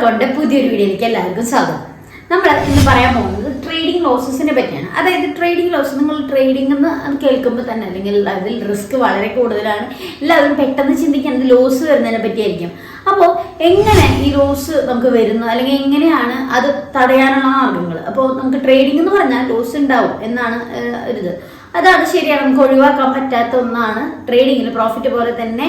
അക്കൗണ്ടിന്റെ പുതിയൊരു വീഡിയോയിലേക്ക് എല്ലാവർക്കും സ്വാഗതം. നമ്മൾ ഇന്ന് പറയാൻ പോകുന്നത് ട്രേഡിംഗ് ലോസസിനെ പറ്റിയാണ്. അതായത് ട്രേഡിംഗ് ലോസ് നിങ്ങൾ ട്രേഡിംഗ് എന്ന് കേൾക്കുമ്പോൾ തന്നെ അല്ലെങ്കിൽ അതിൽ റിസ്ക് വളരെ കൂടുതലാണ്. എല്ലാവരും പെട്ടെന്ന് ചിന്തിക്കുന്നത് ലോസ് വരുന്നതിനെ പറ്റിയായിരിക്കും. അപ്പോൾ എങ്ങനെ ഈ ലോസ് നമുക്ക് വരുന്നു? അല്ലെങ്കിൽ എങ്ങനെയാണ് അത് തടയാനുള്ള മാർഗങ്ങൾ? അപ്പോൾ നമുക്ക് ട്രേഡിംഗ് എന്ന് പറഞ്ഞാൽ ലോസ് ഉണ്ടാവും എന്നാണ് ഒരിത് അതാണ് ശരിയാണ്. നമുക്ക് ഒഴിവാക്കാൻ പറ്റാത്ത ഒന്നാണ് ട്രേഡിങ്ങിൽ പ്രോഫിറ്റ് പോലെ തന്നെ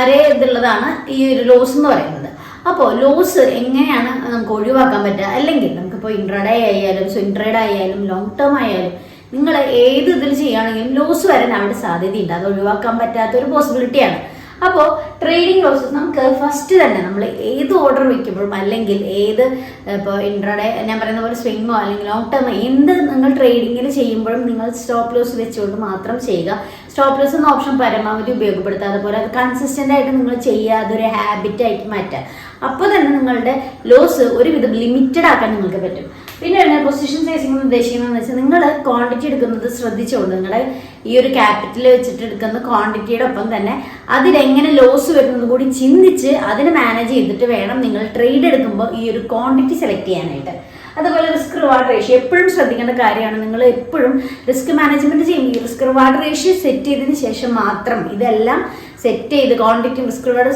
അരേ ഇതുള്ളതാണ് ഈ ഒരു ലോസ് എന്ന് പറയുന്നത്. അപ്പോൾ ലോസ് എങ്ങനെയാണ് നമുക്ക് ഒഴിവാക്കാൻ പറ്റുക? അല്ലെങ്കിൽ നമുക്കിപ്പോൾ ഇൻട്രഡേ ആയാലും സ്വിംഗ് ട്രേഡ് ആയാലും ലോങ് ടേം ആയാലും നിങ്ങൾ ഏത് ഇതിൽ ചെയ്യുകയാണെങ്കിലും ലോസ് വരാൻ അവിടെ സാധ്യതയുണ്ട്. അത് ഒഴിവാക്കാൻ പറ്റാത്ത ഒരു പോസിബിലിറ്റിയാണ് അപ്പോൾ ട്രേഡിംഗ് ലോസസ് നമുക്ക് ഫസ്റ്റ് തന്നെ നമ്മൾ ഏത് ഓർഡർ വയ്ക്കുമ്പോഴും അല്ലെങ്കിൽ ഏത് ഇപ്പോൾ ഇൻട്രഡേ ഞാൻ പറയുന്ന പോലെ സ്വിങ്ങോ അല്ലെങ്കിൽ ലോങ് ടേം എന്ത് നിങ്ങൾ ട്രേഡിങ്ങിൽ ചെയ്യുമ്പോഴും നിങ്ങൾ സ്റ്റോപ്പ് ലോസ് വെച്ചുകൊണ്ട് മാത്രം ചെയ്യുക. സ്റ്റോപ്പ് ലോസ് എന്ന ഓപ്ഷൻ പരമാവധി ഉപയോഗപ്പെടുത്തുക അതുപോലെ അത് കൺസിസ്റ്റന്റ് ആയിട്ട് നിങ്ങൾ ചെയ്യുക അതൊരു ഹാബിറ്റ് ആയിട്ട് മാറ്റുക. അപ്പോൾ തന്നെ നിങ്ങളുടെ ലോസ് ഒരുവിധം ലിമിറ്റഡ് ആക്കാൻ നിങ്ങൾക്ക് പറ്റും. പിന്നെ പൊസിഷൻ സൈസിംഗ് ഉദ്ദേശിക്കുന്നതെന്ന് വെച്ചാൽ നിങ്ങൾ ക്വാണ്ടിറ്റി എടുക്കുന്നത് ശ്രദ്ധിച്ചുകൊണ്ട് നിങ്ങളുടെ ഈ ഒരു ക്യാപിറ്റൽ വെച്ചിട്ട് എടുക്കുന്ന ക്വാണ്ടിറ്റിയുടെ ഒപ്പം തന്നെ അതിലെങ്ങനെ ലോസ് വരുന്നത് കൂടി ചിന്തിച്ച് അതിനെ മാനേജ് ചെയ്തിട്ട് വേണം നിങ്ങൾ ട്രേഡ് എടുക്കുമ്പോൾ ഈ ഒരു ക്വാണ്ടിറ്റി സെലക്ട് ചെയ്യാനായിട്ട്. റിവാർഡ് റേഷ്യോ എപ്പോഴും ശ്രദ്ധിക്കേണ്ട കാര്യമാണ്. നിങ്ങൾ എപ്പോഴും റിസ്ക് മാനേജ്മെന്റ് ചെയ്യുമ്പോൾ റിസ്ക് റിവാർഡ് റേഷ്യോ സെറ്റ് ചെയ്തതിന് ശേഷം മാത്രം ഇതെല്ലാം സെറ്റ് ചെയ്ത് quantity risk reward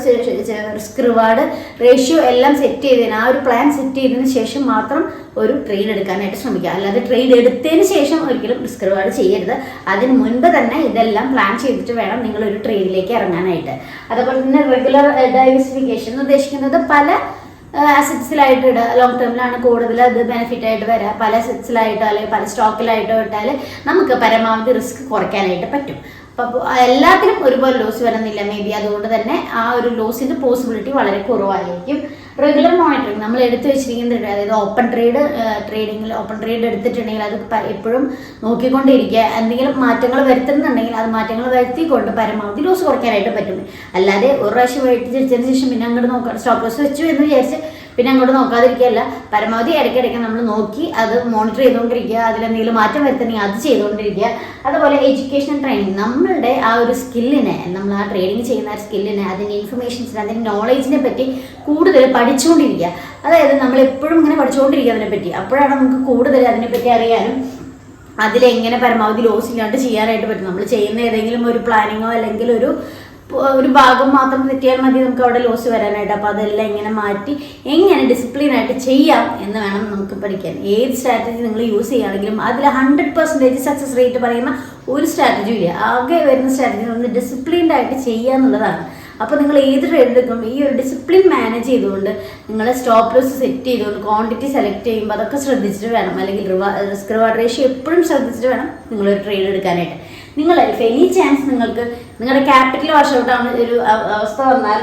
risk reward ratio എല്ലാം സെറ്റ് ചെയ്തതിന് ആ ഒരു പ്ലാൻ സെറ്റ് ചെയ്തതിന് ശേഷം മാത്രം ഒരു ട്രേഡ് എടുക്കാനായിട്ട് ശ്രമിക്കുക. അല്ലാതെ ട്രേഡ് എടുത്തതിന് ശേഷം ഒരിക്കലും റിസ്ക് റിവാർഡ് ചെയ്യരുത്. അതിന് മുൻപ് തന്നെ ഇതെല്ലാം പ്ലാൻ ചെയ്തിട്ട് വേണം നിങ്ങൾ ഒരു ട്രേഡിലേക്ക് ഇറങ്ങാനായിട്ട്. അതുപോലെ തന്നെ റെഗുലർ ഡൈവേഴ്സിഫിക്കേഷൻ എന്ന് ഉദ്ദേശിക്കുന്നത് പല അസറ്റ്സിലായിട്ട് ഇടുക ലോങ് ടേമിലാണ് കൂടുതൽ അത് ബെനിഫിറ്റ് ആയിട്ട് വരിക പല അസറ്റ്സിലായിട്ടോ അല്ലെങ്കിൽ പല സ്റ്റോക്കിലായിട്ടോ ഇട്ടാൽ നമുക്ക് പരമാവധി റിസ്ക് കുറയ്ക്കാനായിട്ട് പറ്റും. അപ്പോൾ എല്ലാത്തിനും ഒരുപോലെ ലോസ് വരുന്നില്ല. മേ ബി അതുകൊണ്ട് തന്നെ ആ ഒരു ലോസിന്റെ പോസിബിലിറ്റി വളരെ കുറവായിരിക്കും. റെഗുലർ മോണിറ്ററിങ് നമ്മൾ എടുത്തു വെച്ചിരിക്കുന്ന അതായത് ഓപ്പൺ ട്രേഡ് ട്രേഡിങ്ങിൽ ഓപ്പൺ ട്രേഡ് എടുത്തിട്ടുണ്ടെങ്കിൽ അത് എപ്പോഴും നോക്കിക്കൊണ്ടിരിക്കുക. എന്തെങ്കിലും മാറ്റങ്ങൾ വരുത്തുന്നുണ്ടെങ്കിൽ അത് മാറ്റങ്ങൾ വരുത്തിക്കൊണ്ട് പരമാവധി ലോസ് കുറയ്ക്കാനായിട്ട് പറ്റും. അല്ലാതെ ഒരു പ്രാവശ്യം വെയിറ്റ് തിരിച്ചതിന് ശേഷം പിന്നെ അങ്ങോട്ട് നോക്കാം സ്റ്റോപ്പ് ലോസ് വെച്ചു എന്ന് വിചാരിച്ച് പിന്നെ അങ്ങോട്ട് നോക്കാതിരിക്കുകയല്ല. പരമാവധി ഇടയ്ക്കിടയ്ക്ക് നമ്മൾ നോക്കി അത് മോണിറ്റർ ചെയ്തുകൊണ്ടിരിക്കുക അതിലെന്തെങ്കിലും മാറ്റം വരുത്തണമെങ്കിൽ അത് ചെയ്തുകൊണ്ടിരിക്കുക. അതുപോലെ എഡ്യൂക്കേഷൻ ട്രെയിനിങ് നമ്മളുടെ ആ ഒരു സ്കില്ലിനെ നമ്മൾ ആ ട്രേഡിങ് ചെയ്യുന്ന സ്കില്ലിനെ അതിന്റെ ഇൻഫർമേഷൻസിനെ അതിന്റെ നോളേജിനെ പറ്റി കൂടുതൽ പഠിച്ചുകൊണ്ടിരിക്കുക. അതായത് നമ്മൾ എപ്പോഴും ഇങ്ങനെ പഠിച്ചുകൊണ്ടിരിക്കുക അതിനെപ്പറ്റി അപ്പോഴാണ് നമുക്ക് കൂടുതൽ അതിനെപ്പറ്റി അറിയാനും അതിലെങ്ങനെ പരമാവധി ലോസ് ഇല്ലാണ്ട് ചെയ്യാനായിട്ട് പറ്റും. നമ്മൾ ചെയ്യുന്ന ഏതെങ്കിലും ഒരു പ്ലാനിങ്ങോ അല്ലെങ്കിൽ ഒരു ഒരു ഭാഗം മാത്രം തെറ്റിയാൽ മതി നമുക്ക് അവിടെ ലോസ് വരാനായിട്ട്. അപ്പോൾ അതെല്ലാം എങ്ങനെ മാറ്റി എങ്ങനെ ഡിസിപ്ലിൻ ആയിട്ട് ചെയ്യാം എന്ന് വേണം നമുക്ക് പഠിക്കാൻ. ഏത് സ്ട്രാറ്റജി നിങ്ങൾ യൂസ് ചെയ്യുകയാണെങ്കിലും അതിൽ ഹൺഡ്രഡ് പെർസെന്റേജ് സക്സസ് റേറ്റ് പറയുന്ന ഒരു സ്ട്രാറ്റജി ഇല്ല. ആകെ വരുന്ന സ്ട്രാറ്റജി നമ്മൾ ഡിസിപ്ലിൻഡ് ആയിട്ട് ചെയ്യുക എന്നുള്ളതാണ്. അപ്പോൾ നിങ്ങൾ ഏത് ട്രേഡ് എടുക്കുമ്പോൾ ഈ ഒരു ഡിസിപ്ലിൻ മാനേജ് ചെയ്തുകൊണ്ട് നിങ്ങൾ സ്റ്റോപ്പ് ലോസ് സെറ്റ് ചെയ്തുകൊണ്ട് ക്വാണ്ടിറ്റി സെലക്ട് ചെയ്യുമ്പോൾ അതൊക്കെ ശ്രദ്ധിച്ചിട്ട് വേണം. അല്ലെങ്കിൽ റിസ്ക് റിവാർഡ് റേഷ്യോ എപ്പോഴും ശ്രദ്ധിച്ചിട്ട് വേണം നിങ്ങളൊരു ട്രേഡ് എടുക്കാനായിട്ട്. നിങ്ങൾ എനി ചാൻസ് നിങ്ങൾക്ക് നിങ്ങളുടെ ക്യാപിറ്റൽ വാഷ് ഔട്ട് ആവുന്ന ഒരു അവസ്ഥ വന്നാൽ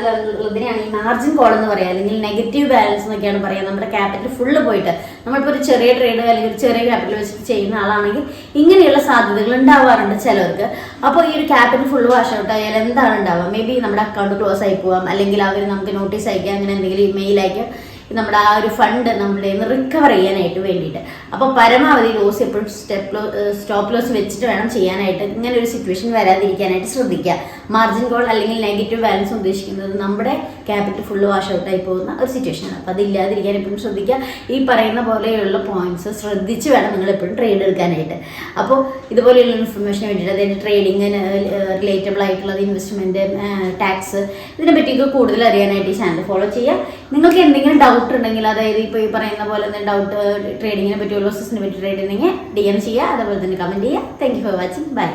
ഇതിനെയാണ് ഈ മാർജിൻ കോൾ എന്ന് പറയുക അല്ലെങ്കിൽ നെഗറ്റീവ് ബാലൻസ് എന്നൊക്കെയാണ് പറയുക നമ്മുടെ ക്യാപിറ്റൽ ഫുള്ള് പോയിട്ട്. നമ്മളിപ്പോൾ ഒരു ചെറിയ ട്രേഡ് അല്ലെങ്കിൽ ഒരു ചെറിയ ക്യാപിറ്റൽ വെച്ചിട്ട് ചെയ്യുന്ന ആളാണെങ്കിൽ ഇങ്ങനെയുള്ള സാധ്യതകൾ ഉണ്ടാവാറുണ്ട് ചിലർക്ക്. അപ്പോൾ ഈ ഒരു ക്യാപിറ്റൽ ഫുള്ള് വാഷ് ഔട്ട് ആയാൽ എന്താണ് ഉണ്ടാവുക? മേ ബി നമ്മുടെ അക്കൗണ്ട് ക്ലോസ് ആയി പോവാം. അല്ലെങ്കിൽ അവർ നമുക്ക് നോട്ടീസ് അയക്കുക അങ്ങനെ എന്തെങ്കിലും ഇമെയിൽ അയക്കുക നമ്മുടെ ആ ഒരു ഫണ്ട് നമ്മുടെ റിക്കവർ ചെയ്യാനായിട്ട് വേണ്ടിയിട്ട്. അപ്പോൾ പരമാവധി ലോസ് എപ്പോഴും സ്റ്റെപ്പ് ലോ സ്റ്റോപ്പ് ലോസ് വെച്ചിട്ട് വേണം ചെയ്യാനായിട്ട്. ഇങ്ങനെ ഒരു സിറ്റുവേഷൻ വരാതിരിക്കാനായിട്ട് ശ്രദ്ധിക്കുക. മാർജിൻ കോൾ അല്ലെങ്കിൽ നെഗറ്റീവ് ബാലൻസ് ഉദ്ദേശിക്കുന്നത് നമ്മുടെ ക്യാപിറ്റൽ ഫുള്ള് വാഷ് ഔട്ട് ആയി പോകുന്ന ഒരു സിറ്റുവേഷനാണ് അപ്പോൾ അതില്ലാതിരിക്കാൻ എപ്പോഴും ശ്രദ്ധിക്കുക. ഈ പറയുന്ന പോലെയുള്ള പോയിന്റ്സ് ശ്രദ്ധിച്ച് വേണം നിങ്ങൾ എപ്പോഴും ട്രേഡ് എടുക്കാനായിട്ട്. അപ്പോൾ ഇതുപോലെയുള്ള ഇൻഫർമേഷൻ വേണ്ടിയിട്ട് അതായത് ട്രേഡിങ്ങിന് റിലേറ്റബിൾ ആയിട്ടുള്ളത് ഇൻവെസ്റ്റ്മെന്റ് ടാക്സ് ഇതിനെ പറ്റിയൊക്കെ കൂടുതൽ അറിയാനായിട്ട് ഈ ചാനൽ ഫോളോ ചെയ്യുക. നിങ്ങൾക്ക് എന്തെങ്കിലും ഡൗട്ട് ഉണ്ടെങ്കിൽ അതായത് ഇപ്പോൾ ഈ പറയുന്ന പോലെ ഡൗട്ട് ട്രേഡിങ്ങിനെ പറ്റി ലോസസിനെ പറ്റി ട്രേഡ് ഉണ്ടെങ്കിൽ ഡി എം ചെയ്യുക അതുപോലെ തന്നെ കമന്റ് ചെയ്യുക. Thank you for watching bye